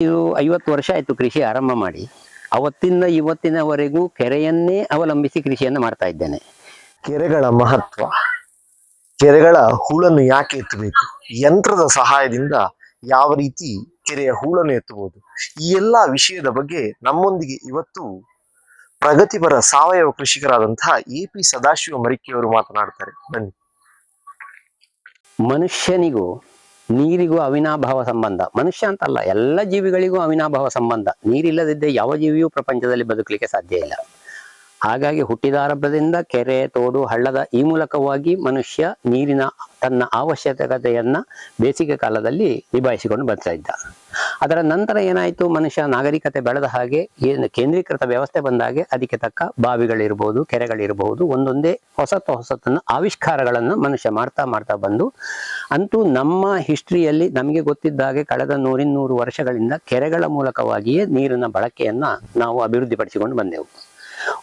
ಇದು ಐವತ್ತು ವರ್ಷ ಆಯ್ತು ಕೃಷಿ ಆರಂಭ ಮಾಡಿ ಅವತ್ತಿಂದ ಇವತ್ತಿನವರೆಗೂ ಕೆರೆಯನ್ನೇ ಅವಲಂಬಿಸಿ ಕೃಷಿಯನ್ನು ಮಾಡ್ತಾ ಇದ್ದೇನೆ. ಕೆರೆಗಳ ಮಹತ್ವ ಕೆರೆಗಳ ಹೂಳನ್ನು ಯಾಕೆ ಎತ್ತಬೇಕು ಯಂತ್ರದ ಸಹಾಯದಿಂದ ಯಾವ ರೀತಿ ಕೆರೆಯ ಹೂಳನ್ನು ಎತ್ತಬಹುದು ಈ ಎಲ್ಲಾ ವಿಷಯದ ಬಗ್ಗೆ ನಮ್ಮೊಂದಿಗೆ ಇವತ್ತು ಪ್ರಗತಿಪರ ಸಾವಯವ ಕೃಷಿಕರಾದಂತಹ ಎ ಪಿ ಸದಾಶಿವ ಮರಿಕೆಯವರು ಮಾತನಾಡ್ತಾರೆ. ಬನ್ನಿ. ಮನುಷ್ಯನಿಗೂ ನೀರಿಗೂ ಅವಿನಾಭಾವ ಸಂಬಂಧ. ಮನುಷ್ಯ ಅಂತಲ್ಲ, ಎಲ್ಲ ಜೀವಿಗಳಿಗೂ ಅವಿನಾಭಾವ ಸಂಬಂಧ. ನೀರಿಲ್ಲದಿದ್ದೇ ಯಾವ ಜೀವಿಯೂ ಪ್ರಪಂಚದಲ್ಲಿ ಬದುಕಲಿಕ್ಕೆ ಸಾಧ್ಯ ಇಲ್ಲ. ಹಾಗಾಗಿ ಹುಟ್ಟಿದಾರಂಭದಿಂದ ಕೆರೆ, ತೋಡು, ಹಳ್ಳದ ಈ ಮೂಲಕವಾಗಿ ಮನುಷ್ಯ ನೀರಿನ ತನ್ನ ಅವಶ್ಯಕತೆಯನ್ನ ಬೇಸಿಗೆ ಕಾಲದಲ್ಲಿ ನಿಭಾಯಿಸಿಕೊಂಡು ಬರ್ತಾ ಇದ್ದ. ಅದರ ನಂತರ ಏನಾಯಿತು? ಮನುಷ್ಯ ನಾಗರಿಕತೆ ಬೆಳೆದ ಹಾಗೆ ಏನು ಕೇಂದ್ರೀಕೃತ ವ್ಯವಸ್ಥೆ ಬಂದಾಗೆ ಅದಕ್ಕೆ ತಕ್ಕ ಬಾವಿಗಳಿರ್ಬೋದು, ಕೆರೆಗಳಿರ್ಬೋದು, ಒಂದೊಂದೇ ಹೊಸತು ಹೊಸತನ್ನು ಆವಿಷ್ಕಾರಗಳನ್ನು ಮನುಷ್ಯ ಮಾಡ್ತಾ ಮಾಡ್ತಾ ಬಂದು, ಅಂತೂ ನಮ್ಮ ಹಿಸ್ಟ್ರಿಯಲ್ಲಿ ನಮಗೆ ಗೊತ್ತಿದ್ದ ಹಾಗೆ ಕಳೆದ ನೂರಿನ್ನೂರು ವರ್ಷಗಳಿಂದ ಕೆರೆಗಳ ಮೂಲಕವಾಗಿಯೇ ನೀರಿನ ಬಳಕೆಯನ್ನು ನಾವು ಅಭಿವೃದ್ಧಿಪಡಿಸಿಕೊಂಡು ಬಂದೆವು.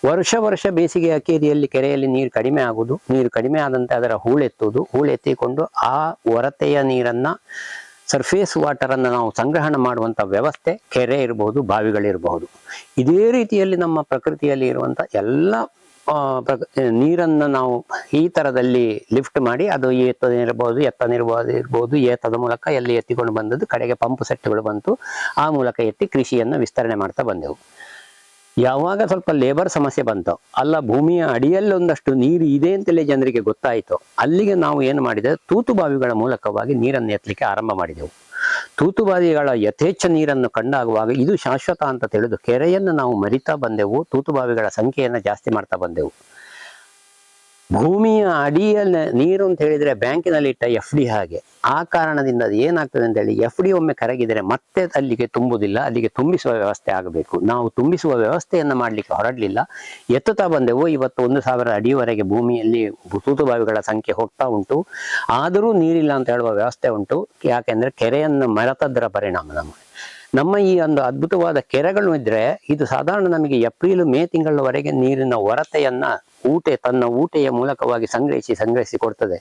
ವರ್ಷ ವರ್ಷ ಬೇಸಿಗೆ ಅಕೇರಿಯಲ್ಲಿ ಕೆರೆಯಲ್ಲಿ ನೀರು ಕಡಿಮೆ ಆಗುವುದು, ನೀರು ಕಡಿಮೆ ಆದಂತೆ ಅದರ ಹೂಳೆತ್ತುವುದು ಹೂಳೆತ್ತಿಕೊಂಡು ಆ ಹೊರತೆಯ ನೀರನ್ನ ಸರ್ಫೇಸ್ ವಾಟರ್ ಅನ್ನು ನಾವು ಸಂಗ್ರಹಣ ಮಾಡುವಂತ ವ್ಯವಸ್ಥೆ ಕೆರೆ ಇರಬಹುದು, ಬಾವಿಗಳಿರಬಹುದು. ಇದೇ ರೀತಿಯಲ್ಲಿ ನಮ್ಮ ಪ್ರಕೃತಿಯಲ್ಲಿ ಇರುವಂತ ಎಲ್ಲ ನೀರನ್ನು ನಾವು ಈ ತರದಲ್ಲಿ ಲಿಫ್ಟ್ ಮಾಡಿ ಅದು ಏತನಿರ್ಬೋದು ಎತ್ತನಿರ್ಬೋದು ಇರ್ಬೋದು ಏತದ ಮೂಲಕ ಎಲ್ಲಿ ಎತ್ತಿಕೊಂಡು ಬಂದದ್ದು, ಕಡೆಗೆ ಪಂಪ್ ಸೆಟ್ಗಳು ಬಂತು, ಆ ಮೂಲಕ ಎತ್ತಿ ಕೃಷಿಯನ್ನು ವಿಸ್ತರಣೆ ಮಾಡ್ತಾ ಬಂದೆವು. ಯಾವಾಗ ಸ್ವಲ್ಪ ಲೇಬರ್ ಸಮಸ್ಯೆ ಬಂತು, ಅಲ್ಲ ಭೂಮಿಯ ಅಡಿಯಲ್ಲೊಂದಷ್ಟು ನೀರು ಇದೆ ಅಂತಲೇ ಜನರಿಗೆ ಗೊತ್ತಾಯಿತು, ಅಲ್ಲಿಗೆ ನಾವು ಏನು ಮಾಡಿದೆ ತೂತು ಬಾವಿಗಳ ಮೂಲಕವಾಗಿ ನೀರನ್ನು ಎತ್ತಲಿಕ್ಕೆ ಆರಂಭ ಮಾಡಿದೆವು. ತೂತು ಬಾವಿಗಳ ಯಥೇಚ್ಛ ನೀರನ್ನು ಕಂಡಾಗುವಾಗ ಇದು ಶಾಶ್ವತ ಅಂತ ತಿಳಿದು ಕೆರೆಯನ್ನು ನಾವು ಮರಿತಾ ಬಂದೆವು, ತೂತು ಬಾವಿಗಳ ಸಂಖ್ಯೆಯನ್ನು ಜಾಸ್ತಿ ಮಾಡ್ತಾ ಬಂದೆವು. ಭೂಮಿಯ ಅಡಿಯಲ್ಲಿ ನೀರು ಅಂತ ಹೇಳಿದ್ರೆ ಬ್ಯಾಂಕಿನಲ್ಲಿ ಇಟ್ಟ ಎಫ್ ಡಿ ಹಾಗೆ. ಆ ಕಾರಣದಿಂದ ಅದು ಏನಾಗ್ತದೆ ಅಂತ ಹೇಳಿ ಎಫ್ ಡಿ ಒಮ್ಮೆ ಕರಗಿದರೆ ಮತ್ತೆ ಅಲ್ಲಿಗೆ ತುಂಬುವುದಿಲ್ಲ, ಅಲ್ಲಿಗೆ ತುಂಬಿಸುವ ವ್ಯವಸ್ಥೆ ಆಗಬೇಕು. ನಾವು ತುಂಬಿಸುವ ವ್ಯವಸ್ಥೆಯನ್ನು ಮಾಡಲಿಕ್ಕೆ ಹೊರಡಲಿಲ್ಲ. ಎತ್ತುತ್ತಾ ಬಂದೆವು. ಇವತ್ತು ಒಂದು ಸಾವಿರ ಅಡಿಯವರೆಗೆ ಭೂಮಿಯಲ್ಲಿ ತೂತುಬಾವಿಗಳ ಸಂಖ್ಯೆ ಹೋಗ್ತಾ ಉಂಟು. ಆದರೂ ನೀರಿಲ್ಲ ಅಂತ ಹೇಳುವ ವ್ಯವಸ್ಥೆ ಉಂಟು. ಯಾಕೆಂದ್ರೆ ಕೆರೆಯನ್ನು ಮರೆತದ್ದರ ಪರಿಣಾಮ ನಮ್ಮ ನಮ್ಮ ಈ ಒಂದು ಅದ್ಭುತವಾದ ಕೆರೆಗಳು ಇದ್ರೆ ಇದು ಸಾಧಾರಣ ನಮಗೆ ಏಪ್ರಿಲ್, ಮೇ ತಿಂಗಳವರೆಗೆ ನೀರಿನ ಹೊರತೆಯನ್ನ ಊಟೆ, ತನ್ನ ಊಟೆಯ ಮೂಲಕವಾಗಿ ಸಂಗ್ರಹಿಸಿ ಸಂಗ್ರಹಿಸಿ ಕೊಡ್ತದೆ.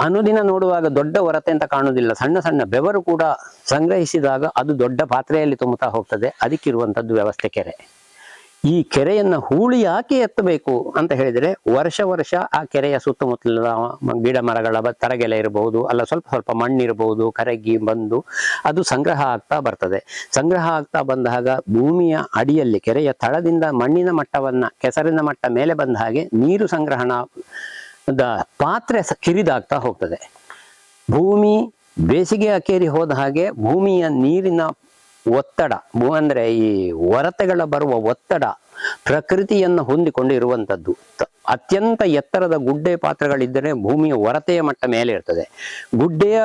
ಅನುದಿನ ನೋಡುವಾಗ ದೊಡ್ಡ ಹೊರತೆ ಅಂತ ಕಾಣುವುದಿಲ್ಲ. ಸಣ್ಣ ಸಣ್ಣ ಬೆವರು ಕೂಡ ಸಂಗ್ರಹಿಸಿದಾಗ ಅದು ದೊಡ್ಡ ಪಾತ್ರೆಯಲ್ಲಿ ತುಂಬುತ್ತಾ ಹೋಗ್ತದೆ. ಅದಕ್ಕಿರುವಂತದ್ದು ವ್ಯವಸ್ಥೆ ಕೆರೆ. ಈ ಕೆರೆಯನ್ನ ಹೂಳಿ ಯಾಕೆ ಎತ್ತಬೇಕು ಅಂತ ಹೇಳಿದ್ರೆ ವರ್ಷ ವರ್ಷ ಆ ಕೆರೆಯ ಸುತ್ತಮುತ್ತಲ ಗಿಡ ಮರಗಳ ತರಗೆಲೆ ಇರಬಹುದು ಅಲ್ಲ ಸ್ವಲ್ಪ ಸ್ವಲ್ಪ ಮಣ್ಣಿರಬಹುದು ಕರಗಿ ಬಂದು ಅದು ಸಂಗ್ರಹ ಆಗ್ತಾ ಬರ್ತದೆ. ಸಂಗ್ರಹ ಆಗ್ತಾ ಬಂದಾಗ ಭೂಮಿಯ ಅಡಿಯಲ್ಲಿ, ಕೆರೆಯ ತಳದಿಂದ ಮಣ್ಣಿನ ಮಟ್ಟವನ್ನ, ಕೆಸರಿನ ಮಟ್ಟ ಮೇಲೆ ಬಂದ ಹಾಗೆ ನೀರು ಸಂಗ್ರಹಣ ದ ಪಾತ್ರೆ ಕಿರಿದಾಗ್ತಾ ಹೋಗ್ತದೆ. ಭೂಮಿ ಬೇಸಿಗೆ ಅಕೇರಿ ಹೋದ ಹಾಗೆ ಭೂಮಿಯ ನೀರಿನ ಒತ್ತಡ ಅಂದ್ರೆ ಈ ಹೊರತೆಗಳ ಬರುವ ಒತ್ತಡ ಪ್ರಕೃತಿಯನ್ನು ಹೊಂದಿಕೊಂಡು ಇರುವಂಥದ್ದು ಅತ್ಯಂತ ಎತ್ತರದ ಗುಡ್ಡೆ ಪಾತ್ರಗಳಿದ್ದರೆ ಭೂಮಿಯ ಹೊರತೆಯ ಮಟ್ಟ ಮೇಲೆ ಇರ್ತದೆ. ಗುಡ್ಡೆಯ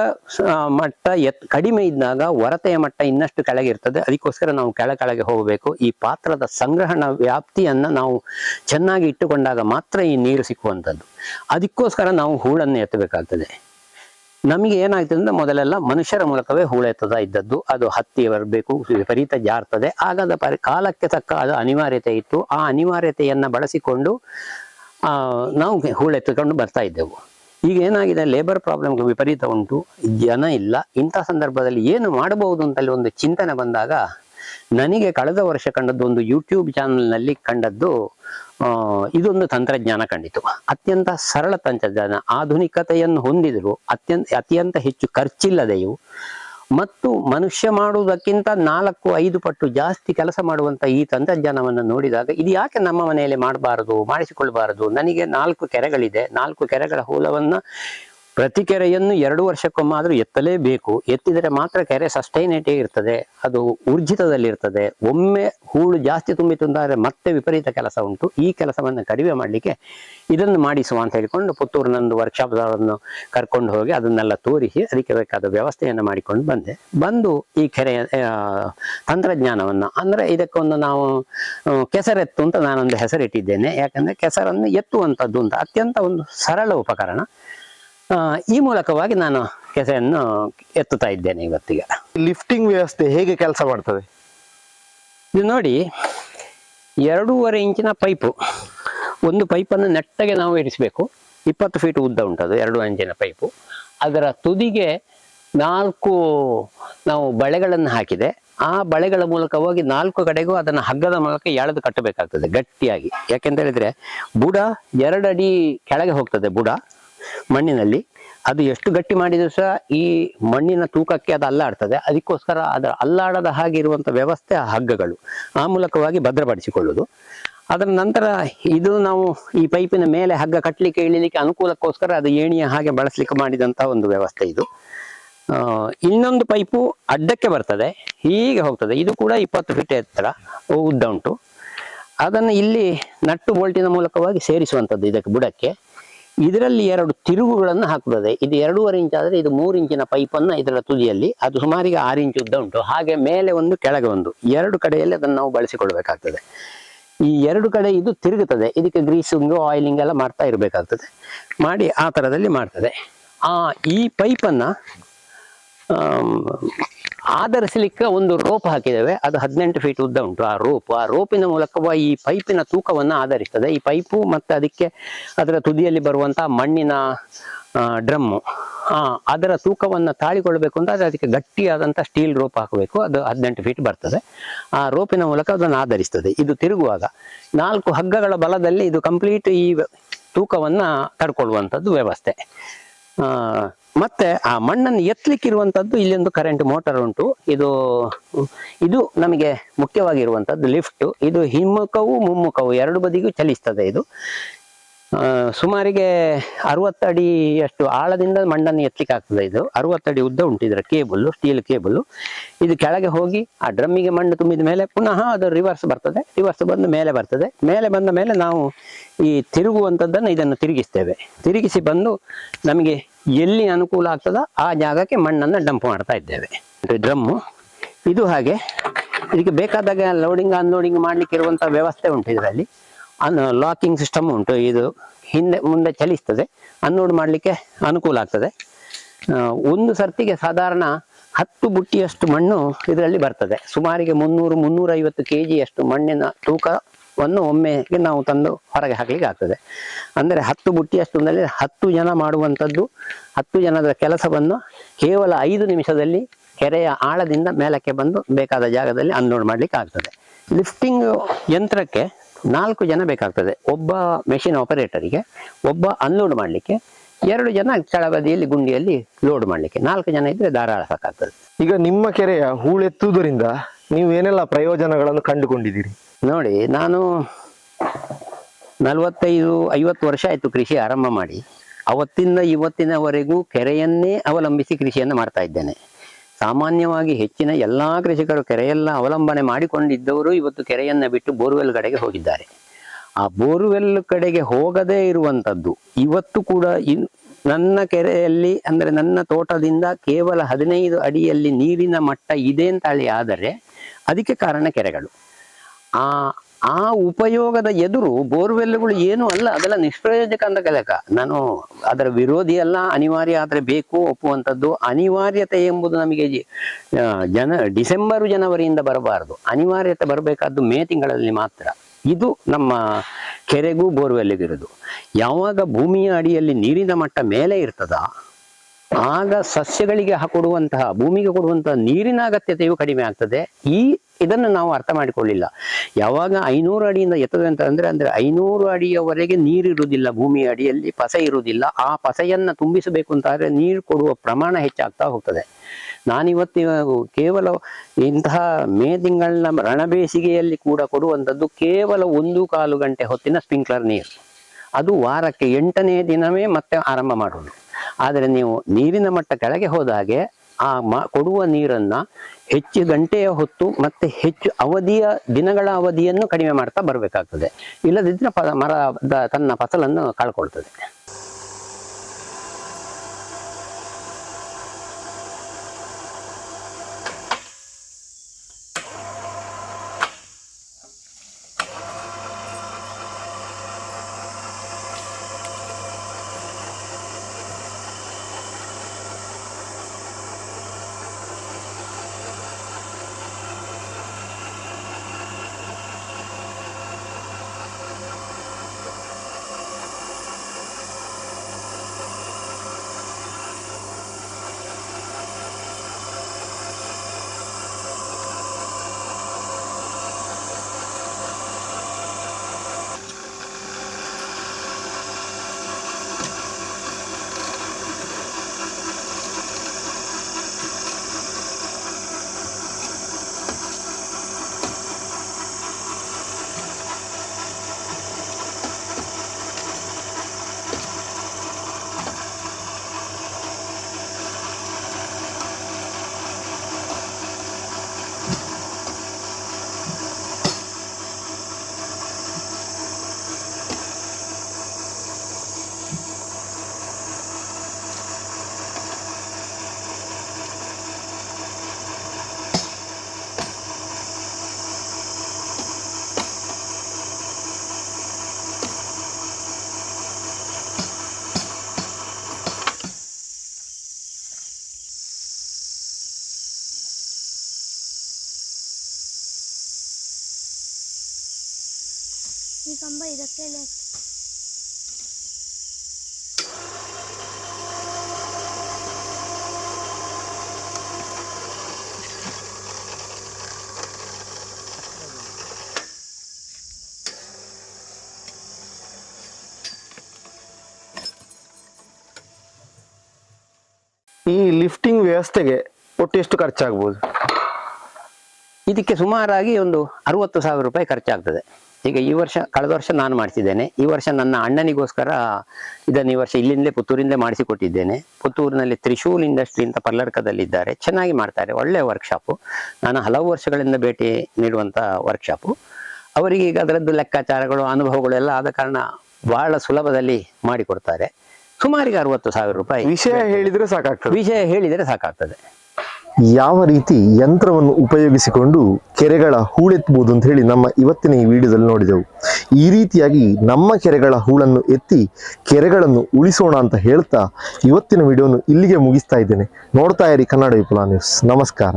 ಮಟ್ಟ ಎತ್, ಕಡಿಮೆ ಇದ್ದಾಗ ಹೊರತೆಯ ಮಟ್ಟ ಇನ್ನಷ್ಟು ಕೆಳಗೆ ಇರ್ತದೆ. ಅದಕ್ಕೋಸ್ಕರ ನಾವು ಕೆಳ ಕೆಳಗೆ ಹೋಗಬೇಕು. ಈ ಪಾತ್ರದ ಸಂಗ್ರಹಣ ವ್ಯಾಪ್ತಿಯನ್ನ ನಾವು ಚೆನ್ನಾಗಿ ಇಟ್ಟುಕೊಂಡಾಗ ಮಾತ್ರ ಈ ನೀರು ಸಿಕ್ಕುವಂಥದ್ದು. ಅದಕ್ಕೋಸ್ಕರ ನಾವು ಹೂಳನ್ನು ಎತ್ತಬೇಕಾಗ್ತದೆ. ನಮಗೆ ಏನಾಗ್ತದೆ ಅಂದ್ರೆ ಮೊದಲೆಲ್ಲ ಮನುಷ್ಯರ ಮೂಲಕವೇ ಹೂಳೆತ್ತದ ಇದ್ದದ್ದು. ಅದು ಹತ್ತಿ ಬರಬೇಕು, ವಿಪರೀತ ಜಾರ್ತದೆ. ಆಗದ ಪರಿ, ಕಾಲಕ್ಕೆ ತಕ್ಕ ಅದು ಅನಿವಾರ್ಯತೆ ಇತ್ತು. ಆ ಅನಿವಾರ್ಯತೆಯನ್ನು ಬಳಸಿಕೊಂಡು ನಾವು ಹೂಳೆತ್ತಿಕೊಂಡು ಬರ್ತಾ ಇದ್ದೆವು. ಈಗ ಏನಾಗಿದೆ ಲೇಬರ್ ಪ್ರಾಬ್ಲಮ್ ವಿಪರೀತ ಉಂಟು. ಜನ ಇಲ್ಲ. ಇಂಥ ಸಂದರ್ಭದಲ್ಲಿ ಏನು ಮಾಡಬಹುದು ಅಂತಲ್ಲಿ ಒಂದು ಚಿಂತನೆ ಬಂದಾಗ, ನನಗೆ ಕಳೆದ ವರ್ಷ ಕಂಡದ್ದು ಒಂದು ಯೂಟ್ಯೂಬ್ ಚಾನಲ್ನಲ್ಲಿ ಕಂಡದ್ದು ಇದೊಂದು ತಂತ್ರಜ್ಞಾನ ಕಂಡಿತು. ಅತ್ಯಂತ ಸರಳ ತಂತ್ರಜ್ಞಾನ. ಆಧುನಿಕತೆಯನ್ನು ಹೊಂದಿದ್ರು ಅತ್ಯಂತ ಅತ್ಯಂತ ಹೆಚ್ಚು ಖರ್ಚಿಲ್ಲದೆಯು ಮತ್ತು ಮನುಷ್ಯ ಮಾಡುವುದಕ್ಕಿಂತ ನಾಲ್ಕು, ಐದು ಪಟ್ಟು ಜಾಸ್ತಿ ಕೆಲಸ ಮಾಡುವಂತ ಈ ತಂತ್ರಜ್ಞಾನವನ್ನು ನೋಡಿದಾಗ ಇದು ಯಾಕೆ ನಮ್ಮ ಮನೆಯಲ್ಲಿ ಮಾಡಬಾರದು, ಮಾಡಿಸಿಕೊಳ್ಬಾರದು? ನನಗೆ ನಾಲ್ಕು ಕೆರೆಗಳಿದೆ. ನಾಲ್ಕು ಕೆರೆಗಳ ಹೂಲವನ್ನ ಪ್ರತಿ ಕೆರೆಯನ್ನು ಎರಡು ವರ್ಷಕ್ಕೊಮ್ಮಾದ್ರೂ ಎತ್ತಲೇಬೇಕು. ಎತ್ತಿದರೆ ಮಾತ್ರ ಕೆರೆ ಸಸ್ಟೈನೇಟೇ ಇರ್ತದೆ. ಅದು ಊರ್ಜಿತದಲ್ಲಿರ್ತದೆ. ಒಮ್ಮೆ ಹೂಳು ಜಾಸ್ತಿ ತುಂಬಿ ಅಂತಾದ್ರೆ ಮತ್ತೆ ವಿಪರೀತ ಕೆಲಸ ಉಂಟು. ಈ ಕೆಲಸವನ್ನು ಕಡಿಮೆ ಮಾಡಲಿಕ್ಕೆ ಇದನ್ನು ಮಾಡಿಸುವ ಅಂತ ಹೇಳಿಕೊಂಡು ಪುತ್ತೂರಿನೊಂದು ವರ್ಕ್ಶಾಪ್ದವರನ್ನು ಕರ್ಕೊಂಡು ಹೋಗಿ ಅದನ್ನೆಲ್ಲ ತೋರಿಸಿ ಅದಕ್ಕೆ ಬೇಕಾದ ವ್ಯವಸ್ಥೆಯನ್ನು ಮಾಡಿಕೊಂಡು ಬಂದೆ. ಬಂದು ಈ ಕೆರೆಯ ತಂತ್ರಜ್ಞಾನವನ್ನು ಅಂದರೆ ಅಂದ್ರೆ ಇದಕ್ಕೊಂದು ನಾವು ಕೆಸರೆತ್ತು ಅಂತ ನಾನೊಂದು ಹೆಸರಿಟ್ಟಿದ್ದೇನೆ. ಯಾಕಂದರೆ ಕೆಸರನ್ನು ಎತ್ತುವಂಥದ್ದು ಅಂತ ಅತ್ಯಂತ ಒಂದು ಸರಳ ಉಪಕರಣ. ಈ ಮೂಲಕವಾಗಿ ನಾನು ಕೆಸೆಯನ್ನು ಎತ್ತುತ್ತಾ ಇದ್ದೇನೆ ಇವತ್ತಿಗೆ. ಲಿಫ್ಟಿಂಗ್ ವ್ಯವಸ್ಥೆ ಹೇಗೆ ಕೆಲಸ ಮಾಡ್ತದೆ? ಇದು ನೋಡಿ ಎರಡೂವರೆ ಇಂಚಿನ ಪೈಪು. ಒಂದು ಪೈಪನ್ನು ನೆಟ್ಟಗೆ ನಾವು ಇರಿಸಬೇಕು. ಇಪ್ಪತ್ತು ಫೀಟ್ ಉದ್ದ ಉಂಟದು ಎರಡು ಇಂಚಿನ ಪೈಪು. ಅದರ ತುದಿಗೆ ನಾಲ್ಕು ನಾವು ಬಳೆಗಳನ್ನು ಹಾಕಿದೆ. ಆ ಬಳೆಗಳ ಮೂಲಕ ಹೋಗಿ ನಾಲ್ಕು ಕಡೆಗೂ ಅದನ್ನು ಹಗ್ಗದ ಮೂಲಕ ಎಳೆದು ಕಟ್ಟಬೇಕಾಗ್ತದೆ ಗಟ್ಟಿಯಾಗಿ. ಯಾಕೆಂತ ಹೇಳಿದ್ರೆ ಬುಡ ಎರಡಡಿ ಅಡಿ ಕೆಳಗೆ ಹೋಗ್ತದೆ ಬುಡ. ಮಣ್ಣಿನಲ್ಲಿ. ಅದು ಎಷ್ಟು ಗಟ್ಟಿ ಮಾಡಿದ್ರು ಸಹ ಈ ಮಣ್ಣಿನ ತೂಕಕ್ಕೆ ಅದು ಅಲ್ಲಾಡ್ತದೆ. ಅದಕ್ಕೋಸ್ಕರ ಅದರ ಅಲ್ಲಾಡದ ಹಾಗೆ ಇರುವಂಥ ವ್ಯವಸ್ಥೆ ಆ ಹಗ್ಗಗಳು. ಆ ಮೂಲಕವಾಗಿ ಭದ್ರಪಡಿಸಿಕೊಳ್ಳುವುದು. ಅದರ ನಂತರ ಇದು ನಾವು ಈ ಪೈಪಿನ ಮೇಲೆ ಹಗ್ಗ ಕಟ್ಟಲಿಕ್ಕೆ, ಇಳಿಲಿಕ್ಕೆ ಅನುಕೂಲಕ್ಕೋಸ್ಕರ ಅದು ಏಣಿಯ ಹಾಗೆ ಬಳಸಲಿಕ್ಕೆ ಮಾಡಿದಂಥ ಒಂದು ವ್ಯವಸ್ಥೆ ಇದು. ಇನ್ನೊಂದು ಪೈಪು ಅಡ್ಡಕ್ಕೆ ಬರ್ತದೆ. ಹೀಗೆ ಹೋಗ್ತದೆ. ಇದು ಕೂಡ ಇಪ್ಪತ್ತು ಫೀಟ್ ಎತ್ತರ ಉದ್ದ ಉಂಟು. ಅದನ್ನು ಇಲ್ಲಿ ನಟ್ಟು ಬೋಲ್ಟಿನ ಮೂಲಕವಾಗಿ ಸೇರಿಸುವಂಥದ್ದು ಇದಕ್ಕೆ ಬುಡಕ್ಕೆ. ಇದರಲ್ಲಿ ಎರಡು ತಿರುಗುಗಳನ್ನು ಹಾಕುತ್ತದೆ. ಇದು ಎರಡೂವರೆ ಇಂಚ್ ಆದರೆ ಇದು ಮೂರು ಇಂಚಿನ ಪೈಪನ್ನು ಇದರ ತುದಿಯಲ್ಲಿ, ಅದು ಸುಮಾರಿಗೆ ಆರು ಇಂಚು ಉದ್ದ ಉಂಟು. ಹಾಗೆ ಮೇಲೆ ಒಂದು, ಕೆಳಗೆ ಒಂದು. ಎರಡು ಕಡೆಯಲ್ಲಿ ಅದನ್ನು ನಾವು ಬಳಸಿಕೊಳ್ಬೇಕಾಗ್ತದೆ ಈ ಎರಡು ಕಡೆ ಇದು ತಿರುಗುತ್ತದೆ. ಇದಕ್ಕೆ ಗ್ರೀಸಿಂಗು, ಆಯಿಲಿಂಗ್ ಎಲ್ಲ ಮಾಡ್ತಾ ಇರಬೇಕಾಗ್ತದೆ. ಮಾಡಿ ಆ ಥರದಲ್ಲಿ ಮಾಡ್ತದೆ. ಆ ಈ ಪೈಪನ್ನು ಆಧರಿಸಲಿಕ್ಕೆ ಒಂದು ರೋಪ್ ಹಾಕಿದ್ದೇವೆ. ಅದು ಹದಿನೆಂಟು ಫೀಟ್ ಉದ್ದ ಉಂಟು. ಆ ರೋಪ್, ಆ ರೋಪಿನ ಮೂಲಕ ಈ ಪೈಪಿನ ತೂಕವನ್ನು ಆಧರಿಸ್ತದೆ. ಈ ಪೈಪು ಮತ್ತು ಅದಕ್ಕೆ ಅದರ ತುದಿಯಲ್ಲಿ ಬರುವಂಥ ಮಣ್ಣಿನ ಡ್ರಮ್ಮು. ಅದರ ತೂಕವನ್ನು ತಾಳಿಕೊಳ್ಬೇಕು ಅಂದರೆ ಅದಕ್ಕೆ ಗಟ್ಟಿಯಾದಂಥ ಸ್ಟೀಲ್ ರೋಪ್ ಹಾಕಬೇಕು. ಅದು ಹದಿನೆಂಟು ಫೀಟ್ ಬರ್ತದೆ. ಆ ರೋಪಿನ ಮೂಲಕ ಅದನ್ನು ಆಧರಿಸ್ತದೆ. ಇದು ತಿರುಗುವಾಗ ನಾಲ್ಕು ಹಗ್ಗಗಳ ಬಲದಲ್ಲಿ ಇದು ಕಂಪ್ಲೀಟ್ ಈ ತೂಕವನ್ನು ತಡ್ಕೊಳ್ಳುವಂಥದ್ದು ವ್ಯವಸ್ಥೆ. ಮತ್ತೆ ಆ ಮಣ್ಣನ್ನು ಎತ್ತಲಿಕ್ಕಿರುವಂಥದ್ದು ಇಲ್ಲೊಂದು ಕರೆಂಟ್ ಮೋಟರ್ ಉಂಟು. ಇದು ಇದು ನಮಗೆ ಮುಖ್ಯವಾಗಿರುವಂಥದ್ದು ಲಿಫ್ಟ್ ಇದು ಹಿಮ್ಮುಖವು ಮುಮ್ಮುಖವು ಎರಡು ಬದಿಗೂ ಚಲಿಸ್ತದೆ ಇದು. ಸುಮಾರಿಗೆ ಅರವತ್ತಡಿ ಅಷ್ಟು ಆಳದಿಂದ ಮಣ್ಣನ್ನು ಎತ್ತಲಿಕ್ಕೆ ಆಗ್ತದೆ ಇದು. ಅರವತ್ತು ಅಡಿ ಉದ್ದ ಉಂಟು ಇದರ ಕೇಬಲ್ ಸ್ಟೀಲ್ ಕೇಬಲ್. ಇದು ಕೆಳಗೆ ಹೋಗಿ ಆ ಡ್ರಮ್ಮಿಗೆ ಮಣ್ಣು ತುಂಬಿದ ಮೇಲೆ ಪುನಃ ಅದು ರಿವರ್ಸ್ ಬರ್ತದೆ. ರಿವರ್ಸ್ ಬಂದು ಮೇಲೆ ಬರ್ತದೆ. ಮೇಲೆ ಬಂದ ಮೇಲೆ ನಾವು ಈ ತಿರುಗುವಂಥದ್ದನ್ನು ಇದನ್ನು ತಿರುಗಿಸ್ತೇವೆ. ತಿರುಗಿಸಿ ಬಂದು ನಮಗೆ ಎಲ್ಲಿ ಅನುಕೂಲ ಆಗ್ತದ ಆ ಜಾಗಕ್ಕೆ ಮಣ್ಣನ್ನು ಡಂಪ್ ಮಾಡ್ತಾ ಇದ್ದೇವೆ. ಡ್ರಮ್ಮು. ಇದು ಹಾಗೆ. ಇದಕ್ಕೆ ಬೇಕಾದಾಗ ಲೋಡಿಂಗ್ ಅನ್ಲೋಡಿಂಗ್ ಮಾಡ್ಲಿಕ್ಕೆ ಇರುವಂಥ ವ್ಯವಸ್ಥೆ ಉಂಟು ಇದರಲ್ಲಿ. ಅನ್ ಲಾಕಿಂಗ್ ಸಿಸ್ಟಮ್ ಉಂಟು. ಇದು ಹಿಂದೆ, ಮುಂದೆ ಚಲಿಸ್ತದೆ. ಅನ್ಲೋಡ್ ಮಾಡಲಿಕ್ಕೆ ಅನುಕೂಲ ಆಗ್ತದೆ. ಒಂದು ಸರ್ತಿಗೆ ಸಾಧಾರಣ ಹತ್ತು ಬುಟ್ಟಿಯಷ್ಟು ಮಣ್ಣು ಇದರಲ್ಲಿ ಬರ್ತದೆ. ಸುಮಾರಿಗೆ ಮುನ್ನೂರು, ಮುನ್ನೂರೈವತ್ತು ಕೆ ಜಿಯಷ್ಟು ಮಣ್ಣಿನ ತೂಕವನ್ನು ಒಮ್ಮೆಗೆ ನಾವು ತಂದು ಹೊರಗೆ ಹಾಕ್ಲಿಕ್ಕೆ ಆಗ್ತದೆ ಅಂದರೆ ಹತ್ತು ಬುಟ್ಟಿಯಷ್ಟು ಅಂದರೆ ಹತ್ತು ಜನ ಮಾಡುವಂಥದ್ದು, ಹತ್ತು ಜನದ ಕೆಲಸವನ್ನು ಕೇವಲ ಐದು ನಿಮಿಷದಲ್ಲಿ ಕೆರೆಯ ಆಳದಿಂದ ಮೇಲಕ್ಕೆ ಬಂದು ಬೇಕಾದ ಜಾಗದಲ್ಲಿ ಅನ್ಲೋಡ್ ಮಾಡಲಿಕ್ಕೆ ಆಗ್ತದೆ ಲಿಫ್ಟಿಂಗ್ ಯಂತ್ರಕ್ಕೆ ನಾಲ್ಕು ಜನ ಬೇಕಾಗ್ತದೆ. ಒಬ್ಬ ಮೆಷಿನ್ ಆಪರೇಟರಿಗೆ ಒಬ್ಬ ಅನ್ಲೋಡ್ ಮಾಡಲಿಕ್ಕೆ, ಎರಡು ಜನ ಕೆಳಬದಿಯಲ್ಲಿ ಗುಂಡಿಯಲ್ಲಿ ಲೋಡ್ ಮಾಡಲಿಕ್ಕೆ ನಾಲ್ಕು ಜನ ಇದ್ರೆ ಧಾರಾಳ ಸಾಕಾಗ್ತದೆ ಈಗ ನಿಮ್ಮ ಕೆರೆಯ ಹೂಳೆತ್ತುವುದರಿಂದ ನೀವು ಏನೆಲ್ಲ ಪ್ರಯೋಜನಗಳನ್ನು ಕಂಡುಕೊಂಡಿದ್ದೀರಿ? ನೋಡಿ, ನಾನು ನಲವತ್ತೈದು, ಐವತ್ತು ವರ್ಷ ಆಯಿತು ಕೃಷಿ ಆರಂಭ ಮಾಡಿ. ಅವತ್ತಿಂದ ಇವತ್ತಿನವರೆಗೂ ಕೆರೆಯನ್ನೇ ಅವಲಂಬಿಸಿ ಕೃಷಿಯನ್ನು ಮಾಡ್ತಾ ಇದ್ದೇನೆ. ಸಾಮಾನ್ಯವಾಗಿ ಹೆಚ್ಚಿನ ಎಲ್ಲ ಕೃಷಿಕರು ಕೆರೆಯೆಲ್ಲ ಅವಲಂಬನೆ ಮಾಡಿಕೊಂಡಿದ್ದವರು ಇವತ್ತು ಕೆರೆಯನ್ನು ಬಿಟ್ಟು ಬೋರ್ವೆಲ್ ಕಡೆಗೆ ಹೋಗಿದ್ದಾರೆ. ಆ ಬೋರ್ವೆಲ್ ಕಡೆಗೆ ಹೋಗದೇ ಇರುವಂಥದ್ದು ಇವತ್ತು ಕೂಡ ನನ್ನ ಕೆರೆಯಲ್ಲಿ, ಅಂದರೆ ನನ್ನ ತೋಟದಿಂದ ಕೇವಲ ಹದಿನೈದು ಅಡಿಯಲ್ಲಿ ನೀರಿನ ಮಟ್ಟ ಇದೆ ಅಂತೇಳಿ ಆದರೆ ಅದಕ್ಕೆ ಕಾರಣ ಕೆರೆಗಳು. ಆ ಆ ಉಪಯೋಗದ ಎದುರು ಬೋರ್ವೆಲ್ಗಳು ಏನು ಅಲ್ಲ, ಅದೆಲ್ಲ ನಿಷ್ಪ್ರಯೋಜಕ ಅಂತ ಕಲಕ ನಾನು ಅದರ ವಿರೋಧಿ ಅಲ್ಲ, ಅನಿವಾರ್ಯ ಆದ್ರೆ ಬೇಕು ಒಪ್ಪುವಂಥದ್ದು. ಅನಿವಾರ್ಯತೆ ಎಂಬುದು ನಮಗೆ ಜನ, ಡಿಸೆಂಬರ್, ಜನವರಿಯಿಂದ ಬರಬಾರದು. ಅನಿವಾರ್ಯತೆ ಬರಬೇಕಾದ್ದು ಮೇ ತಿಂಗಳಲ್ಲಿ ಮಾತ್ರ. ಇದು ನಮ್ಮ ಕೆರೆಗೂ ಬೋರ್ವೆಲ್ಗಿರೋದು ಯಾವಾಗ ಭೂಮಿಯ ಅಡಿಯಲ್ಲಿ ನೀರಿನ ಮಟ್ಟ ಮೇಲೆ ಇರ್ತದ ಆಗ ಸಸ್ಯಗಳಿಗೆ ಕೊಡುವಂತಹ ಭೂಮಿಗೆ ಕೊಡುವಂತಹ ನೀರಿನ ಅಗತ್ಯತೆಯು ಕಡಿಮೆ ಆಗ್ತದೆ. ಈ ಇದನ್ನು ನಾವು ಅರ್ಥ ಮಾಡಿಕೊಳ್ಳಿಲ್ಲ. ಯಾವಾಗ ಐನೂರು ಅಡಿಯಿಂದ ಎತ್ತದೆ ಅಂತ ಅಂದ್ರೆ ಅಂದ್ರೆ ಐನೂರು ಅಡಿಯವರೆಗೆ ನೀರಿರುವುದಿಲ್ಲ ಭೂಮಿಯ ಅಡಿಯಲ್ಲಿ ಪಸೆ ಇರುವುದಿಲ್ಲ. ಆ ಪಸೆಯನ್ನ ತುಂಬಿಸಬೇಕು ಅಂತ ಆದ್ರೆ ನೀರು ಕೊಡುವ ಪ್ರಮಾಣ ಹೆಚ್ಚಾಗ್ತಾ ಹೋಗ್ತದೆ. ನಾನಿವತ್ತು ಕೇವಲ ಇಂತಹ ಮೇ ತಿಂಗಳ ರಣಬೇಸಿಗೆಯಲ್ಲಿ ಕೂಡ ಕೊಡುವಂಥದ್ದು ಕೇವಲ ಒಂದು ಕಾಲು ಗಂಟೆ ಹೊತ್ತಿನ ಸ್ಪ್ರಿಂಕ್ಲರ್ ನೀರು. ಅದು ವಾರಕ್ಕೆ ಎಂಟನೇ ದಿನವೇ ಮತ್ತೆ ಆರಂಭ ಮಾಡುವುದು ಆದರೆ ನೀವು ನೀರಿನ ಮಟ್ಟ ಕೆಳಗೆ ಹೋದಾಗೆ ಆ ಮ, ಕೊಡುವ ನೀರನ್ನ ಹೆಚ್ಚು ಗಂಟೆಯ ಹೊತ್ತು ಮತ್ತೆ ಹೆಚ್ಚು ಅವಧಿಯ, ದಿನಗಳ ಅವಧಿಯನ್ನು ಕಡಿಮೆ ಮಾಡ್ತಾ ಬರಬೇಕಾಗ್ತದೆ. ಇಲ್ಲದಿದ್ದರೆ ಪ ಮರ ತನ್ನ ಫಸಲನ್ನು ಕಳ್ಕೊಳ್ತದೆ. ಕಂಬ ಇದಕ್ಕೆ ಈ ಲಿಫ್ಟಿಂಗ್ ವ್ಯವಸ್ಥೆಗೆ ಒಟ್ಟು ಎಷ್ಟು ಖರ್ಚಾಗ್ಬೋದು. ಇದಕ್ಕೆ ಸುಮಾರಾಗಿ ಒಂದು ಅರವತ್ತು ಸಾವಿರ ರೂಪಾಯಿ ಖರ್ಚಾಗ್ತದೆ. ಈಗ ಈ ವರ್ಷ ಕಳೆದ ವರ್ಷ ನಾನು ಮಾಡಿಸಿದ್ದೇನೆ. ಈ ವರ್ಷ ನನ್ನ ಅಣ್ಣನಿಗೋಸ್ಕರ ಇದನ್ನು ಈ ವರ್ಷ ಇಲ್ಲಿಂದಲೇ ಪುತ್ತೂರಿಂದಲೇ ಮಾಡಿಸಿಕೊಟ್ಟಿದ್ದೇನೆ. ಪುತ್ತೂರಿನಲ್ಲಿ ತ್ರಿಶೂಲ್ ಇಂಡಸ್ಟ್ರಿ ಅಂತ ಪಲ್ಲರ್ಕದಲ್ಲಿದ್ದಾರೆ ಚೆನ್ನಾಗಿ ಮಾಡ್ತಾರೆ. ಒಳ್ಳೆಯ ವರ್ಕ್ಶಾಪು. ನಾನು ಹಲವು ವರ್ಷಗಳಿಂದ ಭೇಟಿ ನೀಡುವಂಥ ವರ್ಕ್ಶಾಪು. ಅವರಿಗೆ ಈಗ ಅದರದ್ದು ಲೆಕ್ಕಾಚಾರಗಳು ಅನುಭವಗಳು ಎಲ್ಲ ಆದ ಕಾರಣ ಬಹಳ ಸುಲಭದಲ್ಲಿ ಮಾಡಿಕೊಡ್ತಾರೆ. ಸುಮಾರಿಗೆ ಅರವತ್ತು ಸಾವಿರ ರೂಪಾಯಿ ವಿಷಯ ಹೇಳಿದ್ರೆ ಸಾಕಾಗ್ತದೆ. ವಿಷಯ ಹೇಳಿದರೆ ಸಾಕಾಗ್ತದೆ. ಯಾವ ರೀತಿ ಯಂತ್ರವನ್ನು ಉಪಯೋಗಿಸಿಕೊಂಡು ಕೆರೆಗಳ ಹೂಳೆತ್ತಬಹುದು ಅಂತ ಹೇಳಿ ನಮ್ಮ ಇವತ್ತಿನ ಈ ವಿಡಿಯೋದಲ್ಲಿ ನೋಡಿದೆವು. ಈ ರೀತಿಯಾಗಿ ನಮ್ಮ ಕೆರೆಗಳ ಹೂಳನ್ನು ಎತ್ತಿ ಕೆರೆಗಳನ್ನು ಉಳಿಸೋಣ ಅಂತ ಹೇಳ್ತಾ ಇವತ್ತಿನ ವಿಡಿಯೋನು ಇಲ್ಲಿಗೆ ಮುಗಿಸ್ತಾ ಇದ್ದೇನೆ. ನೋಡ್ತಾ ಇರಿ ಕನ್ನಡ ವಿಪುಲ ನ್ಯೂಸ್. ನಮಸ್ಕಾರ.